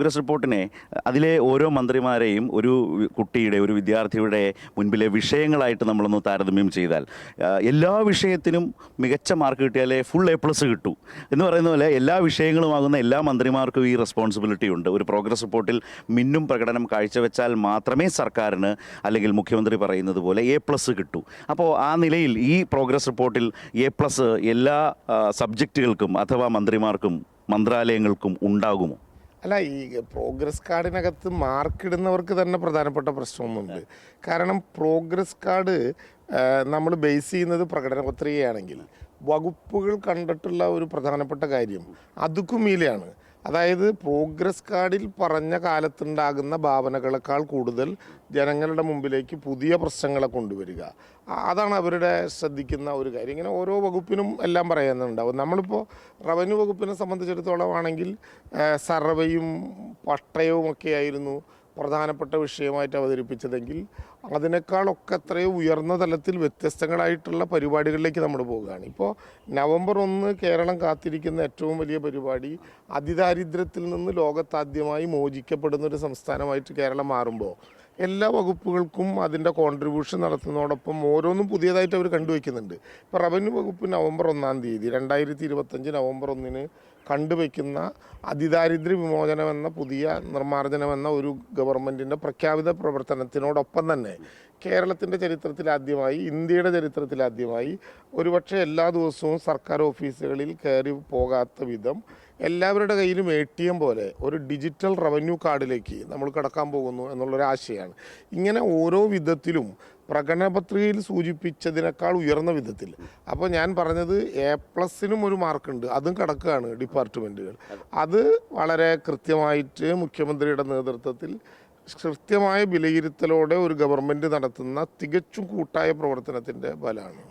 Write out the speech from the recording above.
Progress റിപ്പോർട്ടിനെ അതിലെ ഓരോ മന്ത്രിമാരെയും ഒരു കുട്ടിയുടെ ഒരു വിദ്യാർത്ഥിയുടെ മുൻപിലെ വിഷയങ്ങളായിട്ട് നമ്മളൊന്ന് താരതമ്യം ചെയ്താൽ എല്ലാ വിഷയത്തിനും മികച്ച മാർക്ക് കിട്ടിയാലേ ഫുൾ എ പ്ലസ് കിട്ടൂ. എന്ന് പറയുന്ന പോലെ എല്ലാ വിഷയങ്ങളുമാകുന്ന എല്ലാ മന്ത്രിമാർക്കും ഈ റെസ്പോൺസിബിലിറ്റി ഉണ്ട്. ഒരു പ്രോഗ്രസ് റിപ്പോർട്ടിൽ മിന്നും പ്രകടനം കാഴ്ചവെച്ചാൽ മാത്രമേ സർക്കാരിന് അല്ലെങ്കിൽ മുഖ്യമന്ത്രി പറയുന്നത് പോലെ എ പ്ലസ് കിട്ടൂ. അപ്പോൾ ആ നിലയിൽ ഈ പ്രോഗ്രസ് റിപ്പോർട്ടിൽ എ പ്ലസ് എല്ലാ സബ്ജക്റ്റുകൾക്കും അഥവാ മന്ത്രിമാർക്കും മന്ത്രാലയങ്ങൾക്കും ഉണ്ടാകുമോ? അല്ല ഈ പ്രോഗ്രസ് കാർഡിനകത്ത് മാർക്ക് ഇടുന്നവർക്ക് തന്നെ പ്രധാനപ്പെട്ട പ്രശ്നമൊന്നുണ്ട് കാരണം പ്രോഗ്രസ് കാർഡ് നമ്മൾ ബേസ് ചെയ്യുന്നത് പ്രകടന പത്രികയാണെങ്കിൽ വകുപ്പുകൾ കണ്ടിട്ടുള്ള ഒരു പ്രധാനപ്പെട്ട കാര്യം. അതുക്കും മീലെയാണ് അതായത് പ്രോഗ്രസ് കാർഡിൽ പറഞ്ഞ കാലത്തുണ്ടാകുന്ന ഭാവനകളെക്കാൾ കൂടുതൽ ജനങ്ങളുടെ മുമ്പിലേക്ക് പുതിയ പ്രശ്നങ്ങളെ കൊണ്ടുവരിക. അതാണ് അവരുടെ ശ്രദ്ധിക്കുന്ന ഒരു കാര്യം. ഇങ്ങനെ ഓരോ വകുപ്പിനും എല്ലാം പറയുന്നുണ്ടാവും നമ്മളിപ്പോൾ റവന്യൂ വകുപ്പിനെ സംബന്ധിച്ചിടത്തോളം ആണെങ്കിൽ സർവേയും പട്ടയവും ഒക്കെ ആയിരുന്നു. പ്രധാനപ്പെട്ട വിഷയമായിട്ട് അവതരിപ്പിച്ചതെങ്കിൽ അതിനേക്കാളൊക്കെ അത്രയും ഉയർന്ന തലത്തിൽ വ്യത്യസ്തങ്ങളായിട്ടുള്ള പരിപാടികളിലേക്ക് നമ്മൾ പോവുകയാണ്. ഇപ്പോൾ നവംബർ ഒന്ന് കേരളം കാത്തിരിക്കുന്ന ഏറ്റവും വലിയ പരിപാടി അതിദാരിദ്ര്യത്തിൽ നിന്ന് ലോകത്താദ്യമായി മോചിക്കപ്പെടുന്ന ഒരു സംസ്ഥാനമായിട്ട് കേരളം മാറുമ്പോൾ എല്ലാ വകുപ്പുകൾക്കും അതിന്റെ കോൺട്രിബ്യൂഷൻ നടത്തുന്നതോടൊപ്പം ഓരോന്നും പുതിയതായിട്ട് അവർ കണ്ടുവയ്ക്കുന്നുണ്ട്. ഇപ്പോൾ റവന്യൂ വകുപ്പ് നവംബർ ഒന്നാം തീയതി രണ്ടായിരത്തി ഇരുപത്തഞ്ച് നവംബർ ഒന്നിന് കണ്ടുവയ്ക്കുന്ന അതിദാരിദ്ര്യ വിമോചനമെന്ന പുതിയ നിർമ്മാർജനമെന്ന ഒരു ഗവൺമെന്റിന്റെ പ്രഖ്യാപിത പ്രവർത്തനത്തിനോടൊപ്പം തന്നെ കേരളത്തിന്റെ ചരിത്രത്തിലാദ്യമായി ഇന്ത്യയുടെ ചരിത്രത്തിലാദ്യമായി ഒരുപക്ഷെ എല്ലാ ദിവസവും സർക്കാർ ഓഫീസുകളിൽ കയറി പോകാത്ത വിധം എല്ലാവരുടെ കയ്യിലും എ ടി എം പോലെ ഒരു ഡിജിറ്റൽ റവന്യൂ കാർഡിലേക്ക് നമ്മൾ കടക്കാൻ പോകുന്നു എന്നുള്ളൊരു ആശയമാണ് ഇങ്ങനെ ഓരോ വിധത്തിലും പ്രകടന പത്രികയിൽ സൂചിപ്പിച്ചതിനേക്കാൾ ഉയർന്ന വിധത്തിൽ. അപ്പോൾ ഞാൻ പറഞ്ഞത് എ പ്ലസിനും ഒരു മാർക്കുണ്ട്. അതും കടക്കുകയാണ് ഡിപ്പാർട്ട്മെന്റുകൾ അത് വളരെ കൃത്യമായിട്ട് മുഖ്യമന്ത്രിയുടെ നേതൃത്വത്തിൽ കൃത്യമായ വിലയിരുത്തലോടെ ഒരു ഗവൺമെന്റ് നടത്തുന്ന തികച്ചും കൂട്ടായ പ്രവർത്തനത്തിന്റെ ഫലമാണ്.